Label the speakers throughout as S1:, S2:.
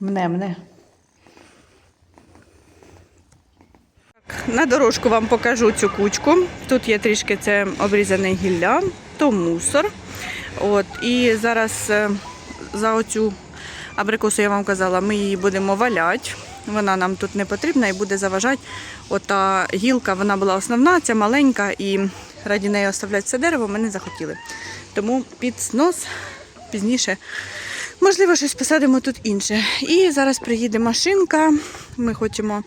S1: Мне-мне. На дорожку вам покажу цю кучку. Тут є трішки це обрізане гілля, то мусор. От, і зараз е, за оцю абрикосу я вам казала, ми її будемо валяти. Вона нам тут не потрібна і буде заважати. Ота гілка, вона була основна, ця маленька, і раді неї оставляти все дерево ми не захотіли. Тому під снос пізніше Можливо, щось посадимо тут інше. І зараз приїде машинка. Ми хочемо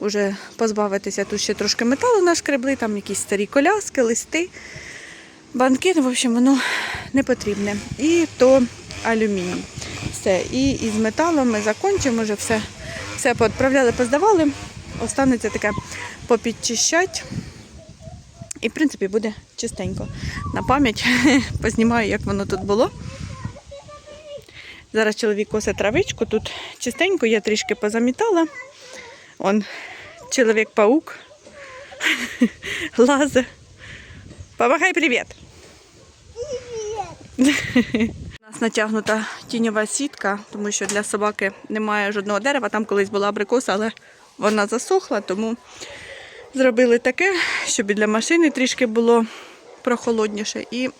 S1: вже позбавитися тут ще трошки металу нашкребли, там якісь старі коляски, листи, банки. Ну, в общем, воно не потрібне. І то алюміній. Все. І із металом ми закінчимо, вже все, все поотправляли, поздавали. Останеться таке попідчищать. І, в принципі, буде чистенько. На пам'ять познімаю, як воно тут було. Зараз чоловік косить травичку, тут чистенько, я трішки позамітала. Он чоловік-паук лазе. Помахай привіт. У нас натягнута тіньова сітка, тому що для собаки немає жодного дерева. Там колись була абрикоса, але вона засохла, тому зробили таке, щоб і для машини трішки було прохолодніше. І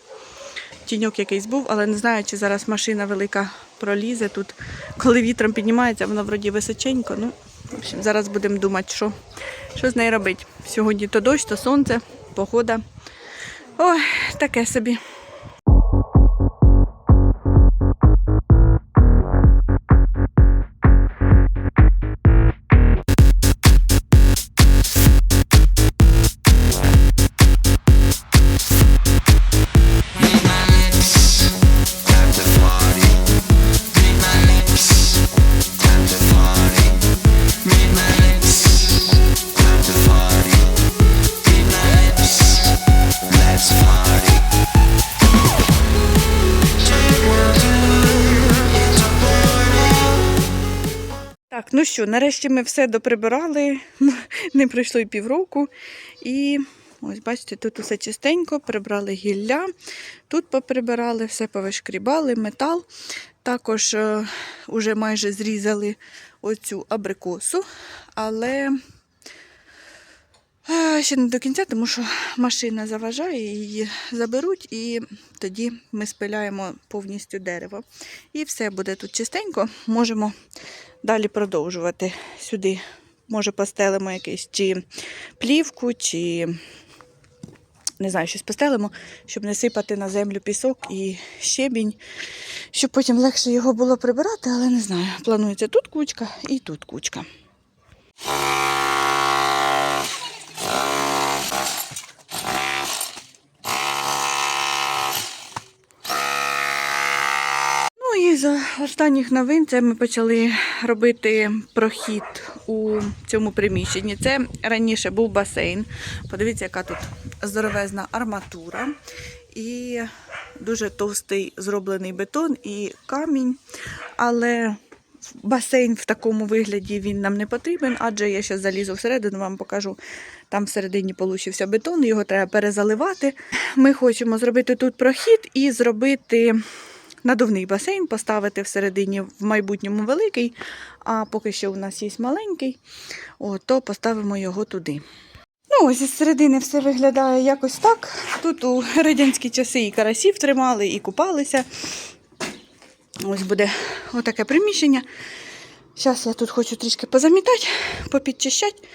S1: тіньок якийсь був, але не знаю, чи зараз машина велика пролізе тут. Коли вітром піднімається, воно вроді височенько. Ну, в общем, зараз будемо думати, що, що з нею робити. Сьогодні то дощ, то сонце, погода. Ой, таке собі. Так, ну що, нарешті ми все доприбирали. Не пройшло і півроку. І ось бачите, тут усе чистенько, прибрали гілля, тут поприбирали, все повишкрібали, метал. Також е, уже майже зрізали оцю абрикосу, але ще не до кінця, тому що машина заважає, її заберуть, і тоді ми спиляємо повністю дерево. І все буде тут чистенько. Можемо далі продовжувати сюди. Може, постелимо якийсь чи плівку, чи не знаю, щось постелимо, щоб не сипати на землю пісок і щебінь, щоб потім легше його було прибирати, але не знаю. Планується тут кучка і тут кучка. З останніх новин це ми почали робити прохід у цьому приміщенні. Це раніше був басейн. Подивіться, яка тут здоровезна арматура. І дуже товстий зроблений бетон і камінь. Але басейн в такому вигляді він нам не потрібен, адже я зараз залізу всередину, вам покажу. Там всередині получився бетон, його треба перезаливати. Ми хочемо зробити тут прохід і зробити надувний басейн, поставити всередині в майбутньому великий, а поки що у нас є маленький, то поставимо його туди. Ну, ось із середини все виглядає якось так. Тут у радянські часи і карасів тримали, і купалися. Ось буде отаке приміщення. Зараз я тут хочу трішки позамітати, попідчищати.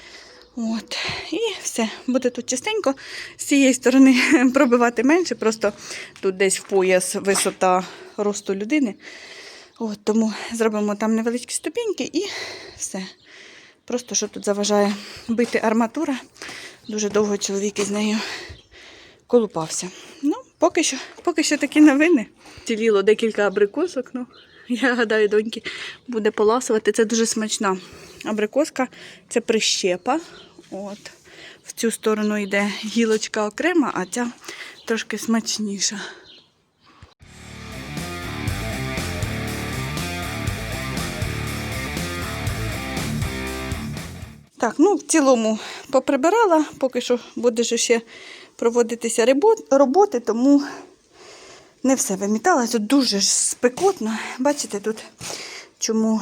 S1: От. І все, буде тут чистенько. З цієї сторони пробивати менше, просто тут десь в пояс висота росту людини. От, тому зробимо там невеличкі ступіньки і все. Просто що тут заважає бити арматура. Дуже довго чоловік із нею колупався. Ну, поки що, поки що такі новини. Ціліло декілька абрикосок. Ну, я гадаю, доньки буде поласувати. Це дуже смачна абрикоска, це прищепа. От. В цю сторону йде гілочка окрема, а ця трошки смачніша. Так, ну в цілому поприбирала, поки що буде ж ще проводитися роботи, тому не все вимітала. Тут дуже ж спекотно. Бачите, тут чому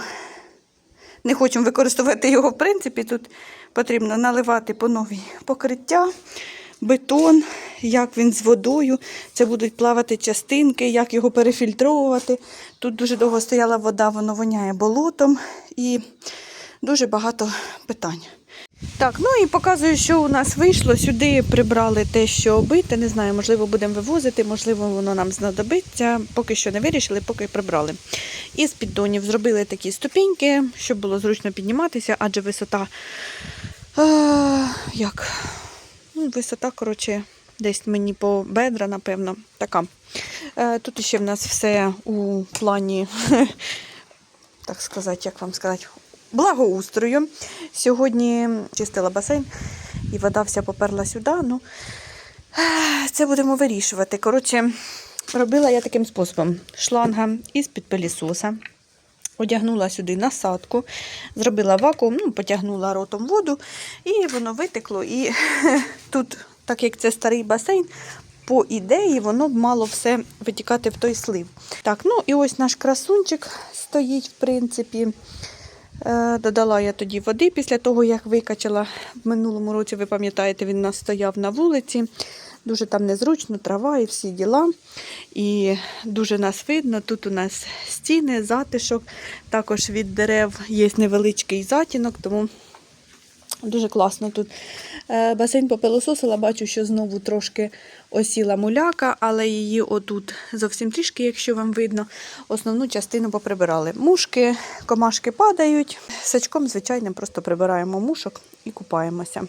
S1: не хочемо використовувати його в принципі. Тут потрібно наливати по новій покриття, бетон, як він з водою. Це будуть плавати частинки, як його перефільтровувати. Тут дуже довго стояла вода, воно воняє болотом і дуже багато питань. Так, ну і показую, що у нас вийшло. Сюди прибрали те, що бите. Не знаю, можливо, будемо вивозити, можливо, воно нам знадобиться. Поки що не вирішили, поки прибрали. Із піддонів зробили такі ступіньки, щоб було зручно підніматися, адже висота. Е, як? Ну, висота, коротше, десь мені по бедра, напевно, така. Е, тут ще в нас все у плані, так сказати, як вам сказати, благоустрою. Сьогодні чистила басейн і вода вся поперла сюди. Ну, це будемо вирішувати. Коротше, робила я таким способом: шланга із-під пилісоса. Одягнула сюди насадку, зробила вакуум, ну, потягнула ротом воду, і воно витекло. І тут, так як це старий басейн, по ідеї воно б мало все витікати в той слив. Так, ну і ось наш красунчик стоїть, в принципі. Е, Додала я тоді води після того, як викачала. В минулому році, ви пам'ятаєте, він у нас стояв на вулиці. Дуже там незручно, трава і всі діла. І дуже нас видно. Тут у нас стіни, затишок. Також від дерев є невеличкий затінок, тому дуже класно тут. Е, Басейн попилососила, бачу, що знову трошки осіла муляка, але її отут зовсім трішки, якщо вам видно, основну частину поприбирали. Мушки, комашки падають. Сачком, звичайно, просто прибираємо мушок і купаємося.